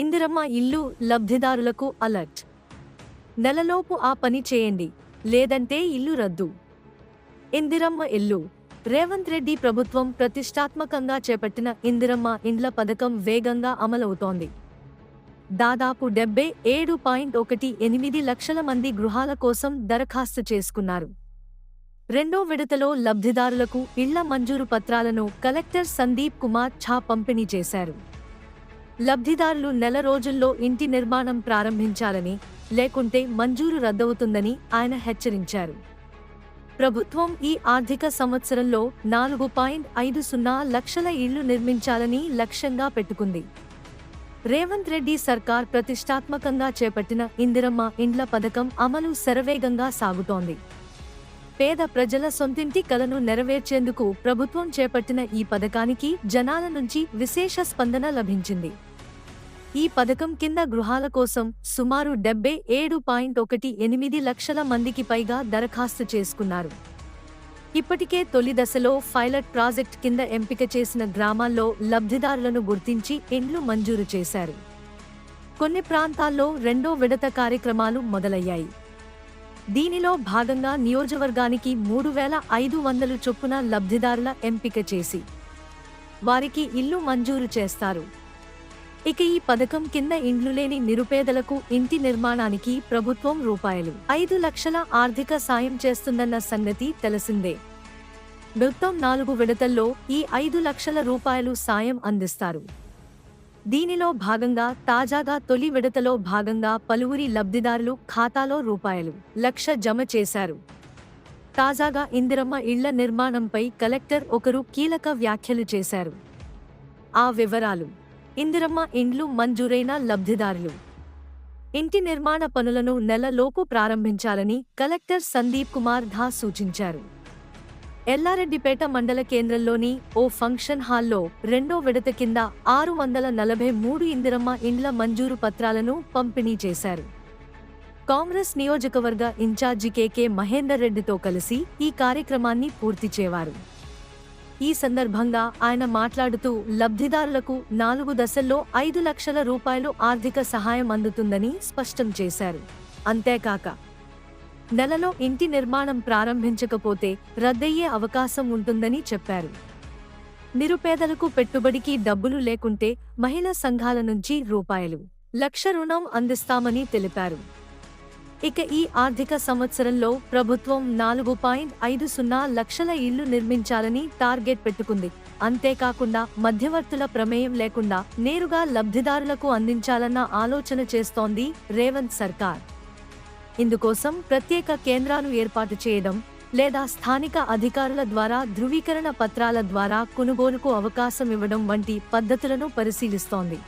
ఇందిరమ్మ ఇల్లు లబ్ధిదారులకు అలర్ట్. నెలలోపు ఆ పని చేయండి లేదంటే ఇల్లు రద్దు. ఇందిరమ్మ ఇల్లు. రేవంత్ రెడ్డి ప్రభుత్వం ప్రతిష్టాత్మకంగా చేపట్టిన ఇందిరమ్మ ఇండ్ల పథకం వేగంగా అమలవుతోంది. దాదాపు డెబ్బై ఏడు పాయింట్ ఒకటి ఎనిమిది లక్షల మంది గృహాల కోసం దరఖాస్తు చేసుకున్నారు. రెండో విడతలో లబ్ధిదారులకు ఇళ్ళ మంజూరు పత్రాలను కలెక్టర్ సందీప్ కుమార్ ఛా పంపిణీ చేశారు. లబ్ధిదారులు నెల రోజుల్లో ఇంటి నిర్మాణం ప్రారంభించాలని లేకుంటే మంజూరు రద్దవుతుందని ఆయన హెచ్చరించారు. ప్రభుత్వం ఈ ఆర్థిక సంవత్సరంలో నాలుగు పాయింట్ ఐదు సున్నా లక్షల ఇళ్ళు నిర్మించాలని లక్ష్యంగా పెట్టుకుంది. రేవంత్ రెడ్డి సర్కార్ ప్రతిష్టాత్మకంగా చేపట్టిన ఇందిరమ్మ ఇండ్ల పథకం అమలు శరవేగంగా సాగుతోంది. పేద ప్రజల సొంతింటి కలను నెరవేర్చేందుకు ప్రభుత్వం చేపట్టిన ఈ పథకానికి జనాల నుంచి విశేష స్పందన లభించింది. ఈ పథకం కింద గృహాల కోసం సుమారు డెబ్బై ఏడు పాయింట్ ఒకటి ఎనిమిది లక్షల మందికి పైగా దరఖాస్తు చేసుకున్నారు. ఇప్పటికే తొలి దశలో పైలట్ ప్రాజెక్ట్ కింద ఎంపిక చేసిన గ్రామాల్లో లబ్ధిదారులను గుర్తించి ఇండ్లు మంజూరు చేశారు. కొన్ని ప్రాంతాల్లో రెండో విడత కార్యక్రమాలు మొదలయ్యాయి. దీనిలో భాగంగా నియోజకవర్గానికి మూడు వేల ఐదు వందల చొప్పున లబ్ధిదారుల ఎంపిక చేసి వారికి ఇల్లు మంజూరు చేస్తారు. ఇక ఈ పథకం కింద ఇండ్లు లేని నిరుపేదలకు ఇంటి నిర్మాణానికి ప్రభుత్వం రూపాయలు. ఐదు లక్షల ఆర్థిక సాయం చేస్తుందన్న సంగతి తెలిసిందే. మొత్తం నాలుగు విడతల్లో ఈ ఐదు లక్షల రూపాయలు సాయం అందిస్తారు. దీనిలో భాగంగా తాజాగా తొలి విడతలో భాగంగా పలువురి లబ్ధిదారులు ఖాతాలో రూపాయలు లక్ష జమ చేశారు. తాజాగా ఇందిరమ్మ ఇళ్ళ నిర్మాణంపై కలెక్టర్ ఒకరు కీలక వ్యాఖ్యలు చేశారు. ఆ వివరాలు ఇందిరమ్మ ఇండ్లు మంజూరైన లబ్ధిదారులు. ఇంటి నిర్మాణ పనులను నెలలోపు ప్రారంభించాలని కలెక్టర్ సందీప్ కుమార్ ధా సూచించారు. ఎల్లారెడ్డిపేట మండల కేంద్రంలోని ఓ ఫంక్షన్ హాల్లో రెండో విడత కింద ఆరు వందల నలభై మూడు ఇందిరమ్మ ఇండ్ల మంజూరు పత్రాలను పంపిణీ చేశారు. కాంగ్రెస్ నియోజకవర్గ ఇన్ఛార్జి కేకే మహేందర్ రెడ్డితో కలిసి ఈ కార్యక్రమాన్ని పూర్తి చేవారు. ఈ సందర్భంగా ఆయన మాట్లాడుతూ లబ్ధిదారులకు నాలుగు దశల్లో ఐదు లక్షల రూపాయలు ఆర్థిక సహాయం అందుతుందని స్పష్టం చేశారు. అంతేకాక నెలలో ఇంటి నిర్మాణం ప్రారంభించకపోతే రద్దయ్యే అవకాశం ఉంటుందని చెప్పారు. నిరుపేదలకు పెట్టుబడికి డబ్బులు లేకుంటే మహిళా సంఘాల నుంచి రూపాయలు లక్ష రుణం అందిస్తామని తెలిపారు. ఇక ఈ ఆర్థిక సంవత్సరంలో ప్రభుత్వం నాలుగు పాయింట్ ఐదు సున్నా లక్షల ఇళ్ళు నిర్మించాలని టార్గెట్ పెట్టుకుంది. అంతేకాకుండా మధ్యవర్తుల ప్రమేయం లేకుండా నేరుగా లబ్ధిదారులకు అందించాలన్న ఆలోచన చేస్తోంది రేవంత్ సర్కార్. ఇందుకోసం ప్రత్యేక కేంద్రాలు ఏర్పాటు చేయడం లేదా స్థానిక అధికారుల ద్వారా ధృవీకరణ పత్రాల ద్వారా కొనుగోలుకు అవకాశం ఇవ్వడం వంటి పద్ధతులను పరిశీలిస్తోంది.